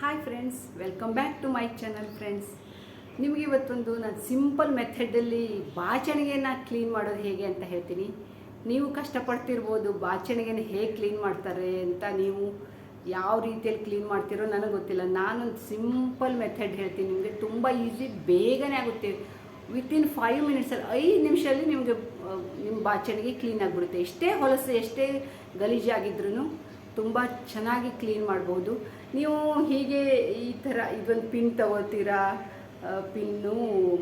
Hi friends welcome back to my channel friends ನಿಮಗೆ ಇವತ್ತೊಂದು ನಾನು ಸಿಂಪಲ್ ಮೆಥಡಲ್ಲಿ ಬಾಚಣಿಗೆನ ಕ್ಲೀನ್ ಮಾಡೋದು ಹೇಗೆ ಅಂತ ಹೇಳ್ತೀನಿ. ನೀವು ಕಷ್ಟಪಡ್ತಿರ್ಬೋದು ಬಾಚಣಿಗೆನ ಹೇಗೆ ಕ್ಲೀನ್ ಮಾಡ್ತಾರೆ ಅಂತ ನೀವು ಯಾವ ರೀತಿಯಲ್ಲಿ ಕ್ಲೀನ್ ಮಾಡ್ತೀರೋ ನನಗೆ ಗೊತ್ತಿಲ್ಲ. ನಾನೊಂದು ಸಿಂಪಲ್ ಮೆಥಡ್ ಹೇಳ್ತೀನಿ. ನಿಮಗೆ ತುಂಬ ಈಸಿ ಬೇಗನೆ ಆಗುತ್ತೆ. ವಿತಿನ್ ಫೈವ್ ಮಿನಿಟ್ಸಲ್ಲಿ ಐದು ನಿಮಿಷದಲ್ಲಿ ನಿಮಗೆ ನಿಮ್ಮ ಬಾಚಣಿಗೆ ಕ್ಲೀನ್ ಆಗಿಬಿಡುತ್ತೆ. ಎಷ್ಟೇ ಹೊಲಸು, ಎಷ್ಟೇ ಗಲೀಜಾಗಿದ್ರೂ ತುಂಬ ಚೆನ್ನಾಗಿ ಕ್ಲೀನ್ ಮಾಡ್ಬೋದು. ನೀವು ಹೀಗೆ ಈ ಥರ ಇದೊಂದು ಪಿನ್ ತಗೋತೀರಾ? ಪಿನ್ನು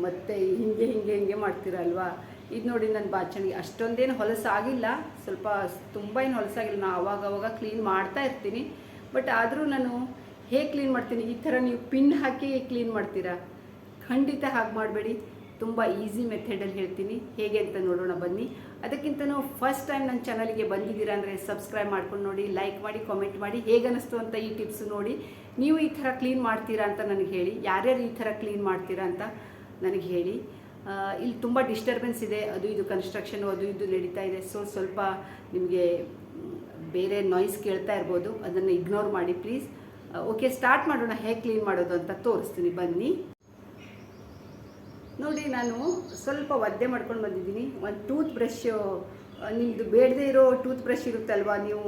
ಮತ್ತು ಹಿಂಗೆ ಹಿಂಗೆ ಹಿಂಗೆ ಮಾಡ್ತೀರಾ ಅಲ್ವಾ? ಇದು ನೋಡಿ ನನ್ನ ಬಾಚಣಿಗೆ. ಅಷ್ಟೊಂದೇನು ಹೊಲಸಾಗಿಲ್ಲ ಸ್ವಲ್ಪ ತುಂಬ ಏನು ಹೊಲಸಾಗಿಲ್ಲ ನಾನು ಅವಾಗ ಅವಾಗ ಕ್ಲೀನ್ ಮಾಡ್ತಾ ಇರ್ತೀನಿ. ಬಟ್ ಆದರೂ ನಾನು ಹೇಗೆ ಕ್ಲೀನ್ ಮಾಡ್ತೀನಿ? ಈ ಥರ ನೀವು ಪಿನ್ ಹಾಕಿ ಕ್ಲೀನ್ ಮಾಡ್ತೀರಾ? ಖಂಡಿತ ಹಾಗೆ ಮಾಡಬೇಡಿ. ತುಂಬ ಈಸಿ ಮೆಥಡಲ್ಲಿ ಹೇಳ್ತೀನಿ. ಹೇಗೆ ಅಂತ ನೋಡೋಣ ಬನ್ನಿ. ಅದಕ್ಕಿಂತ ಫಸ್ಟ್ ಟೈಮ್ ನನ್ನ ಚಾನಲ್ಗೆ ಬಂದಿದ್ದೀರಾ ಅಂದರೆ ಸಬ್ಸ್ಕ್ರೈಬ್ ಮಾಡ್ಕೊಂಡು ನೋಡಿ ಲೈಕ್ ಮಾಡಿ ಕಾಮೆಂಟ್ ಮಾಡಿ ಹೇಗೆ ಅನ್ನಿಸ್ತು ಅಂತ ಈ ಟಿಪ್ಸ್ ನೋಡಿ. ನೀವು ಈ ಥರ ಕ್ಲೀನ್ ಮಾಡ್ತೀರಾ ಅಂತ ನನಗೆ ಹೇಳಿ. ಯಾರ್ಯಾರು ಈ ಥರ ಕ್ಲೀನ್ ಮಾಡ್ತೀರಾ ಅಂತ ನನಗೆ ಹೇಳಿ. ಇಲ್ಲಿ ತುಂಬ ಡಿಸ್ಟರ್ಬೆನ್ಸ್ ಇದೆ. ಅದು ಇದು ಕನ್ಸ್ಟ್ರಕ್ಷನು ಅದು ಇದು ನಡೀತಾ ಇದೆ. ಸೊ ಸ್ವಲ್ಪ ನಿಮಗೆ ಬೇರೆ ನಾಯ್ಸ್ ಕೇಳ್ತಾ ಇರ್ಬೋದು. ಅದನ್ನು ಇಗ್ನೋರ್ ಮಾಡಿ ಪ್ಲೀಸ್ ಓಕೆ ಸ್ಟಾರ್ಟ್ ಮಾಡೋಣ. ಹೇಗೆ ಕ್ಲೀನ್ ಮಾಡೋದು ಅಂತ ತೋರಿಸ್ತೀನಿ. ಬನ್ನಿ. ನೋಡಿ, ನಾನು ಸ್ವಲ್ಪ ಒದ್ದೆ ಮಾಡ್ಕೊಂಡು ಬಂದಿದ್ದೀನಿ. ಒಂದು ಟೂತ್ ಬ್ರಷ್ ನಿಮ್ಮದು ಬೇಡದೇ ಇರೋ ಟೂತ್ ಬ್ರಷ್ ಇರುತ್ತಲ್ವಾ? ನೀವು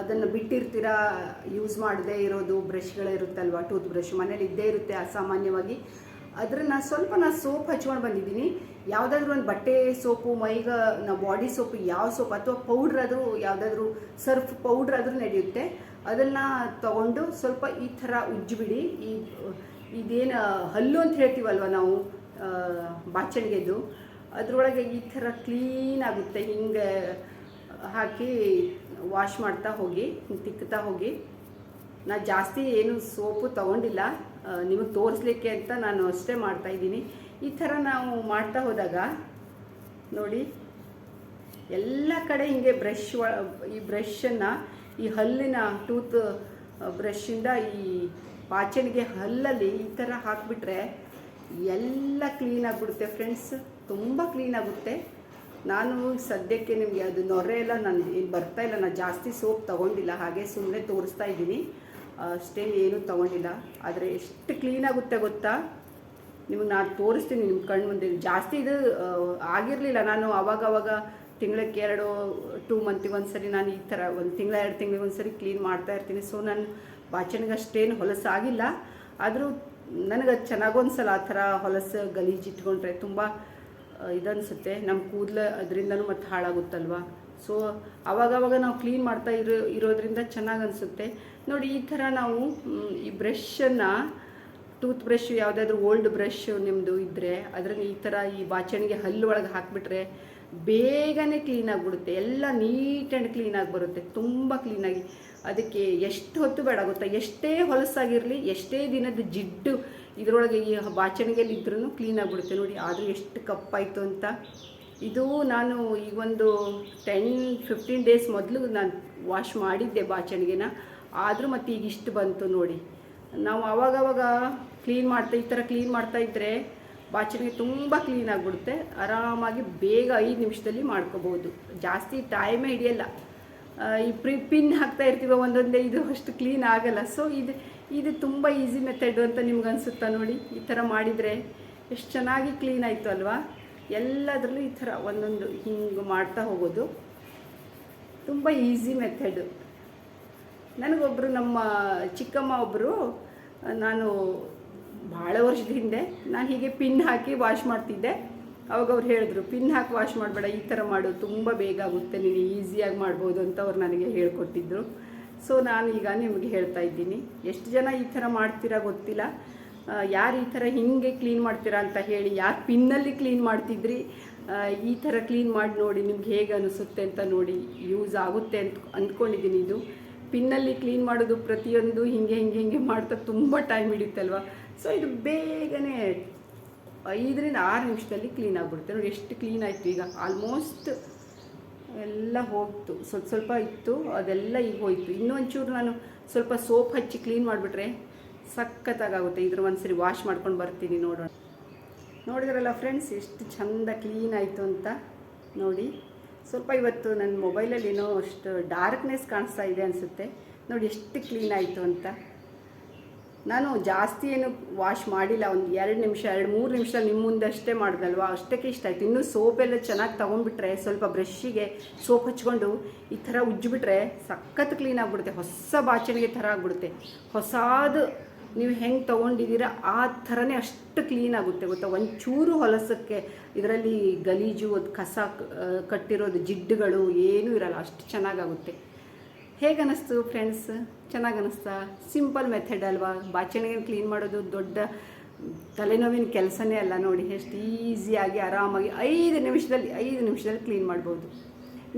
ಅದನ್ನು ಬಿಟ್ಟಿರ್ತೀರಾ? ಯೂಸ್ ಮಾಡದೇ ಇರೋದು ಬ್ರಷ್ಗಳೇ ಇರುತ್ತಲ್ವ? ಟೂತ್ ಬ್ರಷ್ ಮನೇಲಿ ಇದ್ದೇ ಇರುತ್ತೆ ಅಸಾಮಾನ್ಯವಾಗಿ. ಅದನ್ನು ಸ್ವಲ್ಪ ನಾನು ಸೋಪ್ ಹಚ್ಕೊಂಡು ಬಂದಿದ್ದೀನಿ. ಯಾವುದಾದ್ರೂ ಒಂದು ಬಟ್ಟೆ ಸೋಪು, ಮೈಗ ನಾವು ಬಾಡಿ ಸೋಪು ಯಾವ ಸೋಪ್, ಅಥವಾ ಪೌಡ್ರ್ ಆದರೂ, ಯಾವುದಾದ್ರೂ ಸರ್ಫ್ ಪೌಡ್ರ್ ಆದರೂ ನಡೆಯುತ್ತೆ. ಅದನ್ನು ತಗೊಂಡು ಸ್ವಲ್ಪ ಈ ಥರ ಉಜ್ಜಿಬಿಡಿ. ಈ, ಇದೇನು ಹಲ್ಲು ಅಂತ ಹೇಳ್ತೀವಲ್ವ ನಾವು? ಬಾಚಣಿಗೆದು. ಅದರೊಳಗೆ ಈ ಥರ ಕ್ಲೀನ್ ಆಗುತ್ತೆ. ಹಿಂಗೆ ಹಾಕಿ ವಾಶ್ ಮಾಡ್ತಾ ಹೋಗಿ ತಿಕ್ಕುತ್ತಾ ಹೋಗಿ. ನಾ ಜಾಸ್ತಿ ಏನು ಸೋಪು ತಗೊಂಡಿಲ್ಲ. ನಿಮಗೆ ತೋರಿಸ್ಲಿಕ್ಕೆ ಅಂತ ನಾನು ಅಷ್ಟೇ ಮಾಡ್ತಾ ಇದ್ದೀನಿ. ಈ ಥರ ನಾವು ಮಾಡ್ತಾ ಹೋದಾಗ, ನೋಡಿ, ಎಲ್ಲ ಕಡೆ ಹಿಂಗೆ ಬ್ರಷ್ ಈ ಬ್ರಷನ್ನು ಈ ಹಲ್ಲಿನ ಟೂತ್ ಬ್ರಷಿಂದ ಈ ಪಾಚಣಿಗೆ ಹಲ್ಲಲ್ಲಿ ಈ ಥರ ಹಾಕಿಬಿಟ್ರೆ ಎಲ್ಲ ಕ್ಲೀನ್ ಆಗಿಬಿಡುತ್ತೆ ಫ್ರೆಂಡ್ಸ್ ತುಂಬ ಕ್ಲೀನ್ ಆಗುತ್ತೆ. ನಾನು ಸದ್ಯಕ್ಕೆ ನಿಮಗೆ ಅದು ನೊರೆ ಎಲ್ಲ ನಾನು ಏನು ಬರ್ತಾ ಇಲ್ಲ. ನಾನು ಜಾಸ್ತಿ ಸೋಪ್ ತೊಗೊಂಡಿಲ್ಲ. ಹಾಗೆ ಸುಮ್ಮನೆ ತೋರಿಸ್ತಾ ಇದ್ದೀನಿ. ಅಷ್ಟೇನು ಏನೂ ತೊಗೊಂಡಿಲ್ಲ. ಆದರೆ ಎಷ್ಟು ಕ್ಲೀನ್ ಆಗುತ್ತೆ ಗೊತ್ತಾ? ನಿಮಗೆ ನಾನು ತೋರಿಸ್ತೀನಿ ನಿಮ್ಮ ಕಣ್ಣು ಮುಂದೆ. ಜಾಸ್ತಿ ಇದು ಆಗಿರಲಿಲ್ಲ. ನಾನು ಅವಾಗವಾಗ ಅವಾಗ ತಿಂಗಳಕ್ಕೆ ಎರಡು ಟೂ ಮಂತಿಗೆ ಒಂದು ಸರಿ ನಾನು ಈ ಥರ ಒಂದು ತಿಂಗಳ, ಎರಡು ತಿಂಗಳಿಗೆ ಒಂದು ಸರಿ ಕ್ಲೀನ್ ಮಾಡ್ತಾ ಇರ್ತೀನಿ. ಸೊ ನಾನು ಬಾಚಣಿಗೆ ಅಷ್ಟೇನು ಹೊಲಸಾಗಿಲ್ಲ. ಆದರೂ ನನಗೆ ಅದು ಚೆನ್ನಾಗೂ ಅನ್ಸಲ್ಲ ಆ ಥರ ಹೊಲಸು ಗಲೀಜು ಇಟ್ಕೊಂಡ್ರೆ ತುಂಬ ಇದನ್ಸುತ್ತೆ. ನಮ್ಮ ಕೂದಲು ಅದರಿಂದನೂ ಮತ್ತೆ ಹಾಳಾಗುತ್ತಲ್ವ? ಸೊ ಅವಾಗವಾಗ ನಾವು ಕ್ಲೀನ್ ಮಾಡ್ತಾ ಇರೋ, ಇರೋದ್ರಿಂದ ಚೆನ್ನಾಗಿ ಅನಿಸುತ್ತೆ ನೋಡಿ, ಈ ಥರ ನಾವು ಈ ಬ್ರಷನ್ನು ಟೂತ್ ಬ್ರಷ್ ಯಾವುದಾದ್ರೂ ಓಲ್ಡ್ ಬ್ರಷ್ ನಿಮ್ಮದು ಇದ್ದರೆ ಅದರಲ್ಲಿ ಈ ಥರ ಈ ಬಾಚಣಿಗೆ ಹಲ್ಲು ಒಳಗೆ ಹಾಕಿಬಿಟ್ರೆ ಬೇಗನೆ ಕ್ಲೀನಾಗಿ ಬಿಡುತ್ತೆ. ಎಲ್ಲ ನೀಟ್ ಆ್ಯಂಡ್ ಕ್ಲೀನಾಗಿ ಬರುತ್ತೆ. ತುಂಬ ಕ್ಲೀನಾಗಿ ಅದಕ್ಕೆ ಎಷ್ಟು ಹೊತ್ತು ಬೇಡ ಗೊತ್ತಾ? ಎಷ್ಟೇ ಹೊಲಸಾಗಿರಲಿ, ಎಷ್ಟೇ ದಿನದ ಜಿಡ್ಡು ಇದರೊಳಗೆ ಈ ಬಾಚಣಿಗೆಯಲ್ಲಿ ಇದ್ರೂ ಕ್ಲೀನ್ ಬಿಡುತ್ತೆ. ನೋಡಿ, ಆದರೂ ಎಷ್ಟು ಕಪ್ಪಾಯಿತು ಅಂತ. ಇದು ನಾನು ಈ ಒಂದು ಟೆನ್ ಫಿಫ್ಟೀನ್ ಡೇಸ್ ಮೊದಲು ನಾನು ವಾಶ್ ಮಾಡಿದ್ದೆ ಬಾಚಣಿಗೆನ. ಆದರೂ ಮತ್ತು ಈಗ ಇಷ್ಟು ಬಂತು ನೋಡಿ. ನಾವು ಅವಾಗವಾಗ ಕ್ಲೀನ್ ಮಾಡ್ತಾ, ಈ ಥರ ಕ್ಲೀನ್ ಮಾಡ್ತಾ ಇದ್ದರೆ ಬಾಚಣಿಗೆ ತುಂಬ ಕ್ಲೀನ್ ಆಗಿಬಿಡುತ್ತೆ. ಆರಾಮಾಗಿ ಬೇಗ ಐದು ನಿಮಿಷದಲ್ಲಿ ಮಾಡ್ಕೋಬೋದು ಜಾಸ್ತಿ ಟೈಮೇ ಹಿಡಿಯಲ್ಲ. ಈ ಪ್ರಿ ಪಿನ್ ಹಾಕ್ತಾ ಇರ್ತೀವೋ ಒಂದೊಂದೇ, ಇದು ಅಷ್ಟು ಕ್ಲೀನ್ ಆಗಲ್ಲ. ಸೊ ಇದು ಇದು ತುಂಬ ಈಸಿ ಮೆಥಡ್ ಅಂತ ನಿಮ್ಗೆ ಅನಿಸುತ್ತಾ ನೋಡಿ? ಈ ಥರ ಮಾಡಿದರೆ ಎಷ್ಟು ಚೆನ್ನಾಗಿ ಕ್ಲೀನ್ ಆಯಿತು ಅಲ್ವಾ? ಎಲ್ಲದರಲ್ಲೂ ಈ ಥರ ಒಂದೊಂದು ಹಿಂಗೆ ಮಾಡ್ತಾ ಹೋಗೋದು. ತುಂಬ ಈಸಿ ಮೆಥಡು ನನಗೊಬ್ಬರು ನಮ್ಮ ಚಿಕ್ಕಮ್ಮ ಒಬ್ಬರು ನಾನು ಭಾಳ ವರ್ಷದ ಹಿಂದೆ ನಾನು ಹೀಗೆ ಪಿನ್ ಹಾಕಿ ವಾಶ್ ಮಾಡ್ತಿದ್ದೆ. ಅವಾಗ ಅವ್ರು ಹೇಳಿದ್ರು ಪಿನ್ ಹಾಕಿ ವಾಶ್ ಮಾಡಬೇಡ, ಈ ಥರ ಮಾಡು, ತುಂಬ ಬೇಗ ಆಗುತ್ತೆ, ನೀನು ಈಸಿಯಾಗಿ ಮಾಡ್ಬೋದು ಅಂತ ಅವ್ರು ನನಗೆ ಹೇಳ್ಕೊಟ್ಟಿದ್ರು. ಸೊ ನಾನು ಈಗ ನಿಮಗೆ ಹೇಳ್ತಾ ಇದ್ದೀನಿ, ಎಷ್ಟು ಜನ ಈ ಥರ ಮಾಡ್ತೀರಾ ಗೊತ್ತಿಲ್ಲ. ಯಾರು ಈ ಥರ ಹಿಂಗೆ ಕ್ಲೀನ್ ಮಾಡ್ತೀರಾ ಅಂತ ಹೇಳಿ, ಯಾರು ಪಿನ್ನಲ್ಲಿ ಕ್ಲೀನ್ ಮಾಡ್ತಿದ್ರಿ ಈ ಥರ ಕ್ಲೀನ್ ಮಾಡಿ ನೋಡಿ ನಿಮ್ಗೆ ಹೇಗೆ ಅನಿಸುತ್ತೆ ಅಂತ ನೋಡಿ ಯೂಸ್ ಆಗುತ್ತೆ ಅಂತ ಅಂದ್ಕೊಂಡಿದ್ದೀನಿ ಇದು. ಪಿನ್ನಲ್ಲಿ ಕ್ಲೀನ್ ಮಾಡೋದು ಪ್ರತಿಯೊಂದು ಹಿಂಗೆ ಹಿಂಗೆ ಹಿಂಗೆ ಮಾಡ್ತಾ ತುಂಬ ಟೈಮ್ ಹಿಡಿಯುತ್ತಲ್ವ? ಸೊ ಇದು ಬೇಗನೆ ಐದರಿಂದ ಆರು ನಿಮಿಷದಲ್ಲಿ ಕ್ಲೀನ್ ಆಗಿಬಿಡುತ್ತೆ. ನೋಡಿ, ಎಷ್ಟು ಕ್ಲೀನ್ ಆಯಿತು ಈಗ. ಆಲ್ಮೋಸ್ಟ್ ಎಲ್ಲ ಹೋಗ್ತು. ಸ್ವಲ್ಪ ಸ್ವಲ್ಪ ಇತ್ತು, ಅದೆಲ್ಲ ಈಗ ಹೋಯಿತು. ಇನ್ನೂ ಒಂಚೂರು ನಾನು ಸ್ವಲ್ಪ ಸೋಪ್ ಹಚ್ಚಿ ಕ್ಲೀನ್ ಮಾಡಿಬಿಟ್ರೆ ಸಖತ್ತಾಗುತ್ತೆ ಇದ್ರ ಒಂದ್ಸರಿ ವಾಶ್ ಮಾಡ್ಕೊಂಡು ಬರ್ತೀನಿ ನೋಡೋಣ. ನೋಡಿದ್ರಲ್ಲ ಫ್ರೆಂಡ್ಸ್, ಎಷ್ಟು ಚಂದ ಕ್ಲೀನ್ ಆಯಿತು ಅಂತ. ನೋಡಿ. ಸ್ವಲ್ಪ ಇವತ್ತು ನನ್ನ ಮೊಬೈಲಲ್ಲಿ ಏನೋ ಅಷ್ಟು ಡಾರ್ಕ್ನೆಸ್ ಕಾಣಿಸ್ತಾ ಇದೆ ಅನಿಸುತ್ತೆ. ನೋಡಿ ಎಷ್ಟು ಕ್ಲೀನ್ ಆಯಿತು ಅಂತ. ನಾನು ಜಾಸ್ತಿ ಏನು ವಾಶ್ ಮಾಡಿಲ್ಲ, ಒಂದು ಎರಡು ನಿಮಿಷ, ಎರಡು ಮೂರು ನಿಮಿಷ ನಿಮ್ಮ ಮುಂದೆ ಅಷ್ಟೇ ಮಾಡಿದಲ್ವಾ? ಅಷ್ಟಕ್ಕೆ ಇಷ್ಟ ಆಯಿತು. ಇನ್ನೂ ಸೋಪೆಲ್ಲ ಚೆನ್ನಾಗಿ ತೊಗೊಂಡ್ಬಿಟ್ರೆ, ಸ್ವಲ್ಪ ಬ್ರಷ್ಷಿಗೆ ಸೋಪ್ ಹಚ್ಕೊಂಡು ಈ ಥರ ಉಜ್ಜಿಬಿಟ್ರೆ ಸಖತ್ ಕ್ಲೀನ್ ಆಗಿಬಿಡುತ್ತೆ. ಹೊಸ ಬಾಚಣಿಗೆ ಥರ ಆಗಿಬಿಡುತ್ತೆ. ಹೊಸಾದು ನೀವು ಹೆಂಗೆ ತೊಗೊಂಡಿದ್ದೀರಾ ಆ ಥರನೇ ಅಷ್ಟು ಕ್ಲೀನ್ ಆಗುತ್ತೆ ಗೊತ್ತಾ? ಒಂಚೂರು ಹೊಲಸಕ್ಕೆ ಇದರಲ್ಲಿ ಗಲೀಜು, ಅದು ಕಸ ಕಟ್ಟಿರೋದು ಜಿಡ್ಡುಗಳು ಏನೂ ಇರಲ್ಲ, ಅಷ್ಟು ಚೆನ್ನಾಗಾಗುತ್ತೆ. ಹೇಗೆ ಅನ್ನಿಸ್ತು ಫ್ರೆಂಡ್ಸ್ ಚೆನ್ನಾಗಿ ಅನ್ನಿಸ್ತಾ ಸಿಂಪಲ್ ಮೆಥಡ್ ಅಲ್ವಾ? ಬಾಚಣಿಗೆ ಕ್ಲೀನ್ ಮಾಡೋದು ದೊಡ್ಡ ತಲೆನೋವಿನ ಕೆಲಸನೇ ಅಲ್ಲ ನೋಡಿ, ಎಷ್ಟು ಈಸಿಯಾಗಿ ಆರಾಮಾಗಿ ಐದು ನಿಮಿಷದಲ್ಲಿ ಐದು ನಿಮಿಷದಲ್ಲಿ ಕ್ಲೀನ್ ಮಾಡ್ಬೋದು.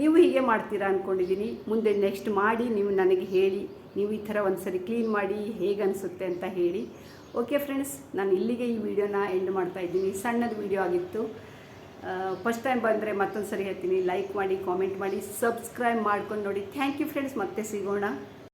ನೀವು ಹೀಗೆ ಮಾಡ್ತೀರಾ ಅಂದ್ಕೊಂಡಿದ್ದೀನಿ ಮುಂದೆ ನೆಕ್ಸ್ಟ್ ಮಾಡಿ ನೀವು ನನಗೆ ಹೇಳಿ, ನೀವು ಈ ಥರ ಒಂದು ಸರಿ ಕ್ಲೀನ್ ಮಾಡಿ ಹೇಗೆ ಅನಿಸುತ್ತೆ ಅಂತ ಹೇಳಿ. ಓಕೆ ಫ್ರೆಂಡ್ಸ್ ನಾನು ಇಲ್ಲಿಗೆ ಈ ವಿಡಿಯೋನ ಎಂಡ್ ಮಾಡ್ತಾ ಇದ್ದೀನಿ. ಸಣ್ಣದು ವಿಡಿಯೋ ಆಗಿತ್ತು. ಫಸ್ಟ್ ಟೈಮ್ ಬಂದರೆ ಮತ್ತೊಂದು ಸರಿ ಹೇಳ್ತೀನಿ. ಲೈಕ್ ಮಾಡಿ ಕಾಮೆಂಟ್ ಮಾಡಿ ಸಬ್ಸ್ಕ್ರೈಬ್ ಮಾಡ್ಕೊಂಡು ನೋಡಿ. ಥ್ಯಾಂಕ್ ಯು ಫ್ರೆಂಡ್ಸ್ ಮತ್ತೆ ಸಿಗೋಣ.